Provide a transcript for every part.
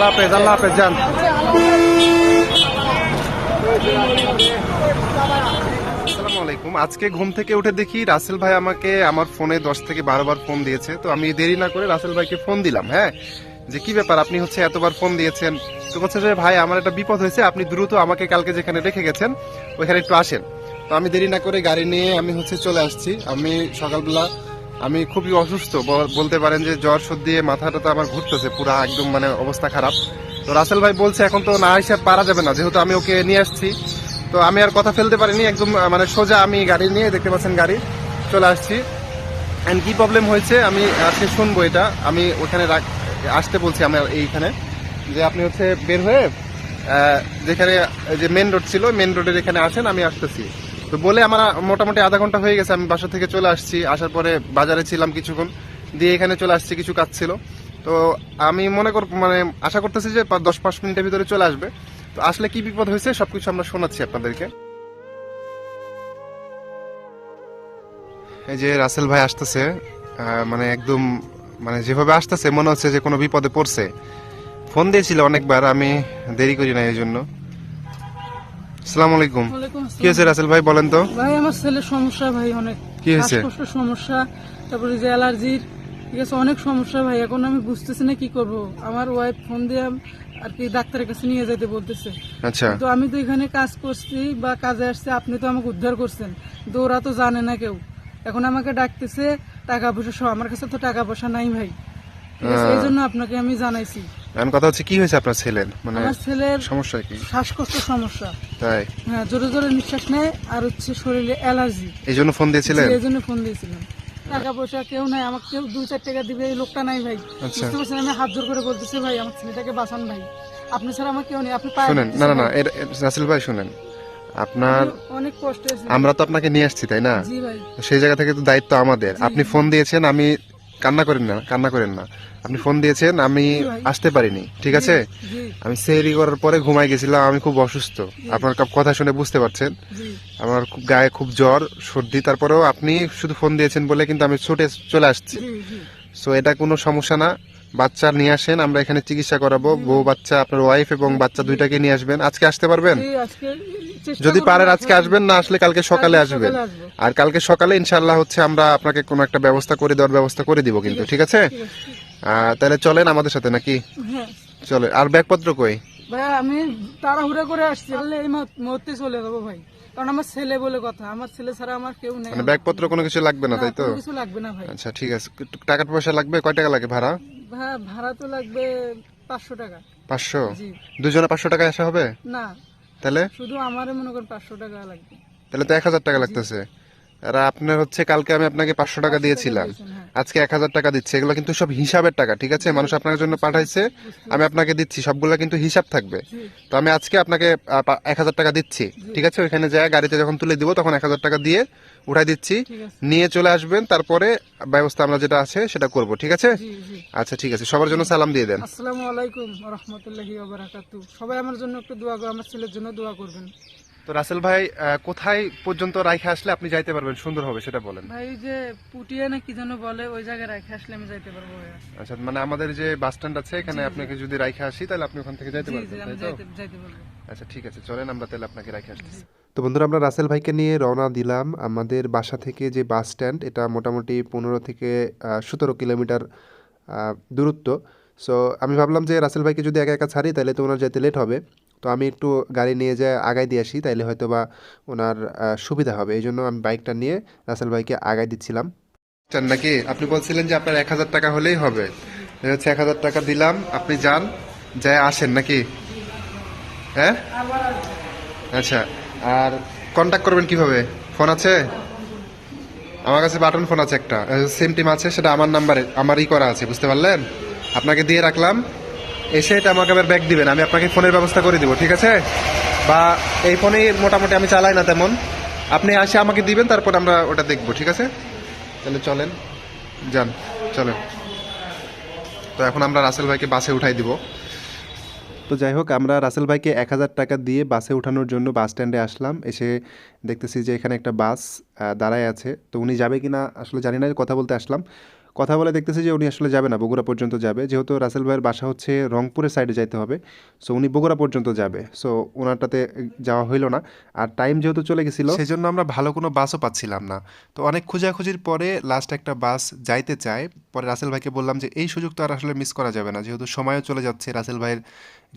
আল্লাহ হাফেজ আল্লাহ হাফেজ যান আসসালামু আলাইকুম। আজকে ঘুম থেকে উঠে দেখি রাসেল ভাই আমাকে আমার ফোনে দশ থেকে বারো বার ফোন দিয়েছে। তো আমি দেরি না করে রাসেল ভাইকে ফোন দিলাম হ্যাঁ? যে কি ব্যাপার, আপনি হচ্ছে এতবার ফোন দিয়েছেন? তো বলছে যে, ভাই, আমার একটা বিপদ হয়েছে, আপনি দ্রুত আমাকে কালকে যেখানে রেখে গেছেন, ওইখানে একটু আসেন। তো আমি দেরি না করে গাড়ি নিয়ে আমি হচ্ছে চলে আসছি। আমি সকালবেলা আমি খুবই অসুস্থ। বল- বলতে পারেন যে জ্বর, সর্দি, মাথাটা তো আমার ঘুরতেছে, পুরো একদম মানে অবস্থা খারাপ। তো রাসেল ভাই বলছে, এখন তো না হিসাব পারা যাবে না, যেহেতু আমি ওকে নিয়ে আসছি। তো আমি আর কথা ফেলতে পারিনি, একদম মানে সোজা আমি গাড়ি নিয়ে, দেখতে পাচ্ছেন গাড়ি, চলে আসছি। অ্যান্ড কী প্রবলেম হয়েছে, আমি আজকে শুনব এটা। আমি ওখানে আসতে বলছি আমার এইখানে, যে আপনি হচ্ছে বের হয়ে যেখানে যে মেন রোড ছিল মেন রোডের এখানে আসেন, আমি আসতেছি। তো বলে আমার মোটামুটি আধা ঘণ্টা হয়ে গেছে, আমি বাসা থেকে চলে আসছি। আসার পরে বাজারে ছিলাম কিছুক্ষণ, দিয়ে এখানে চলে আসছি, কিছু কাজ ছিল। তো আমি মনে কর মানে আশা করতেছি যে দশ পাঁচ মিনিটের ভিতরে চলে আসবে। তো আসলে কি বিপদ হয়েছে সবকিছু আমরা শোনাচ্ছি আপনাদেরকে। এই যে রাসেল ভাই আসতেছে মানে একদম মানে যেভাবে আসতেছে, মনে হচ্ছে যে কোনো বিপদে পড়ছে। ফোন দিয়েছিল অনেকবার, আমি দেরি করি না এই জন্য। আসসালামু আলাইকুম। কি হয়েছে রাসেল ভাই বলেন তো। ভাই আমার ছেলের সমস্যা ভাই অনেক কি হয়েছে? সমস্যা তারপরে যে অ্যালার্জির ঠিক আছে অনেক সমস্যা ভাই। এখন আমি বুঝতেছি না কি করব। আমার ওয়াইফ ফোন দিয়ে আর কি ডাক্তারের কাছে নিয়ে যেতে বলতেছে। আচ্ছা। তো আমি তো এখানে কাজ করছি বা কাজে আসছি আপনি তো আমাকে উদ্ধার করছেন। তো ওরা তো জানে না কেউ। এখন আমাকে ডাকতেছে টাকা পয়সা সহ। আমার কাছে তো টাকা পয়সা নাই ভাই। ঠিক আছে, এই জন্য আপনাকে আমি জানাইছি। এখন কথা হচ্ছে কি হয়েছে আপনার ছেলের? মানে আমার ছেলের সমস্যা কি? শ্বাসকষ্টের সমস্যা। তাই? হ্যাঁ জোরে জোরে নিঃশ্বাস নেয় আর হচ্ছে শরীরে অ্যালার্জি। এই জন্য ফোন দিয়েছিলেন? এই জন্য ফোন দিয়েছিলাম। টাকা পয়সা কেউ নাই আমাকে কেউ দুই চার টাকা দিবে এই লোকটা নাই ভাই। আচ্ছা। বুঝতে পারছেন আমি হাত জোর করে বলতেছি ভাই আমার ছেলেটাকে বাঁচান ভাই। আপনি ছাড়া আমার কেউ নেই আপনি শুনেন না না না রাসেল ভাই শুনেন। আপনার অনেক কষ্ট আমরা তো আপনাকে নিয়ে আসছি তাই না? সেই জায়গা থেকে তো দায়িত্ব আমাদের। আপনি ফোন দিয়েছেন আমি কান্না করেন না কান্না করেন না। আপনি ফোন দিয়েছেন আমি আসতে পারিনি ঠিক আছে? আমি সেরি করার পরে ঘুমাই গেছিলাম আমি খুব অসুস্থ। আপনার কথা শুনে বুঝতে পারছেন? আমার খুব গায়ে খুব জ্বর সর্দি তারপরেও আপনি শুধু ফোন দিয়েছেন বলে কিন্তু আমি ছুটে চলে আসছি। সো এটা কোনো সমস্যা না। বাচ্চা নিয়ে আসেন আমরা এখানে চিকিৎসা করাবো। বউ বাচ্চা আপনার ওয়াইফ এবং বাচ্চা দুইটাকে নিয়ে আসবেন। আজকে আসতে পারবেন? যদি পারেন আজকে আসবেন না আসলে কালকে সকালে আসবেন। আর কালকে সকালে ইনশাল্লাহ হচ্ছে আমরা আপনাকে কোনো একটা ব্যবস্থা করে দেওয়ার ব্যবস্থা করে দিব কিন্তু ঠিক আছে? তাহলে চলেন আমাদের সাথে নাকি? হ্যাঁ। চলে আর ব্যাগপত্র কই? ভাই আমি তাড়াহুড়া করে আসছি তাহলে এই মুহূর্ত- চলে যাব ভাই। কারণ আমার ছেলে বলে কথা আমার ছেলে ছাড়া আমার কেউ নেই। মানে ব্যাগপত্র কোনো কিছু লাগবে না তাই তো? কিছু লাগবে না ভাই। আচ্ছা ঠিক আছে। টাকা পয়সা লাগবে? কয় টাকা লাগে ভাড়া? ভাড়া তো লাগবে পাঁচশো টাকা। পাঁচশো? দুজনে পাঁচশো টাকা আসা হবে? না। তাহলে? শুধু আমার মনে করেন পাঁচশো টাকা লাগবে। তাহলে তো এক হাজার টাকা লাগতেছে। আর আপনার হচ্ছে কালকে আমি আপনাকে পাঁচশো টাকা দিয়েছিলাম। হ্যাঁ। আজকে এক হাজার টাকা দিচ্ছে। এগুলো কিন্তু সব হিসাবের টাকা ঠিক আছে? মানুষ আপনার জন্য পাঠাইছে আমি আপনাকে দিচ্ছি সবগুলো কিন্তু হিসাব থাকবে। তো আমি আজকে আপনাকে এক হাজার টাকা দিচ্ছি ঠিক আছে? ওইখানে যায় গাড়িতে যখন তুলে দিব তখন এক হাজার টাকা দিয়ে উঠাই দিচ্ছি। নিয়ে চলে আসবেন তারপরে ব্যবস্থা আমরা যেটা আছে সেটা করব ঠিক আছে? আচ্ছা ঠিক আছে। সবার জন্য সালাম দিয়ে দেন। আসসালামু আলাইকুম রহমতুল্লাহি সবাই আমার জন্য একটু দোয়া আমার ছেলের জন্য দোয়া করবেন। তো রাসেল ভাই কোথায় পর্যন্ত রাইখে আসলে আপনি যাইতে পারবেন? সুন্দর হবে সেটা বলেন। ভাই ওই যে পুটিয়া না কি যেন বলে ওই জায়গায় রেখে আসলে আমি যাইতে পারব। আচ্ছা মানে আমাদের যে বাস স্ট্যান্ড আছে এখানে আপনাকে যদি রাইখে আসি তাহলে আপনি ওখান থেকে যাইতে পারবেন তাই তো? যাইতে যাইতে পারব। আচ্ছা ঠিক আছে চলেন আমরা তাহলে আপনাকে রাইখে আসতেছি। তো বন্ধুরা আমরা রাসেল ভাইকে নিয়ে রওনা দিলাম। আমাদের বাসা থেকে যে বাস স্ট্যান্ড এটা মোটামুটি পনেরো থেকে সতেরো কিলোমিটার দূরত্ব। সো আমি ভাবলাম যে রাসেল ভাইকে যদি একা একা ছাড়ি তাহলে তো ওনার যেতে লেট হবে। তো আমি একটু গাড়ি নিয়ে যাই আগায় দিয়ে আসি, তাইলে হয়তো বা ওনার সুবিধা হবে। এই জন্য আমি বাইকটা নিয়ে রাসেল ভাইকে আগায় দিচ্ছিলাম। চান নাকি? আপনি বলছিলেন যে আপনার এক হাজার টাকা হলেই হবে। হচ্ছে এক হাজার টাকা দিলাম। আপনি যান, যাই আসেন নাকি? হ্যাঁ? আচ্ছা আর কন্ট্যাক্ট করবেন কীভাবে? ফোন আছে? আমার কাছে বাটন ফোন আছে একটা। সেম টিম আছে, সেটা আমার নাম্বারে আমারই করা আছে, বুঝতে পারলেন? আপনাকে দিয়ে রাখলাম। এসে এটা আমাকে আবার ব্যাগ দিবেন, আমি আপনাকে ফোনের ব্যবস্থা করে দিব, ঠিক আছে? বা এই ফোনেই মোটামুটি আমি চালাই না তেমন। আপনি আসে আমাকে দিবেন, তারপর আমরা ওটা দেখব, ঠিক আছে? তাহলে চলেন, যান, চলেন। তো এখন আমরা রাসেল ভাইকে বাসে উঠাই দিব। তো যাই হোক, আমরা রাসেল ভাইকে এক হাজার টাকা দিয়ে বাসে ওঠানোর জন্য বাস স্ট্যান্ডে আসলাম। এসে দেখতেছি যে এখানে একটা বাস দাঁড়ায় আছে। তো উনি যাবে কি না আসলে জানি না, কথা বলতে আসলাম। কথা বলে দেখতেছি যে উনি আসলে যাবে না, বগুড়া পর্যন্ত যাবে। যেহেতু রাসেল ভাইয়ের বাসা হচ্ছে রংপুরের সাইডে যাইতে হবে সো উনি বগুড়া পর্যন্ত যাবে। সো ওনারটাতে যাওয়া হইল না। আর টাইম যেহেতু চলে গেছিল সেই জন্য আমরা ভালো কোনো বাসও পাচ্ছিলাম না। তো অনেক খোঁজাখুঁজির পরে লাস্ট একটা বাস যাইতে চায়। পরে রাসেল ভাইকে বললাম যে, এই সুযোগ তো আর আসলে মিস করা যাবে না। যেহেতু সময়ও চলে যাচ্ছে রাসেল ভাইয়ের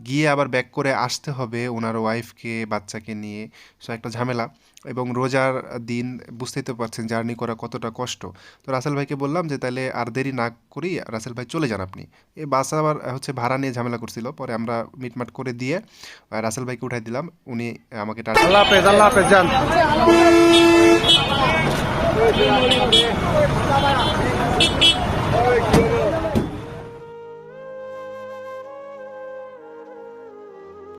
গিয়ে আবার ব্যাক করে আসতে হবে ওনার ওয়াইফকে বাচ্চাকে নিয়ে। সো একটা ঝামেলা। এবং রোজার দিন বুঝতেই তো পারছেন জার্নি করা কতটা কষ্ট। তো রাসেল ভাইকে বললাম যে, তাহলে আর দেরি না করি, রাসেল ভাই চলে যান আপনি। এই বাস আবার হচ্ছে ভাড়া নিয়ে ঝামেলা করছিল। পরে আমরা মিটমাট করে দিয়ে, রাসেল ভাইকে উঠাই দিলাম। উনি আমাকে টাটা আল্লাহ আল্লাহ হাফেজ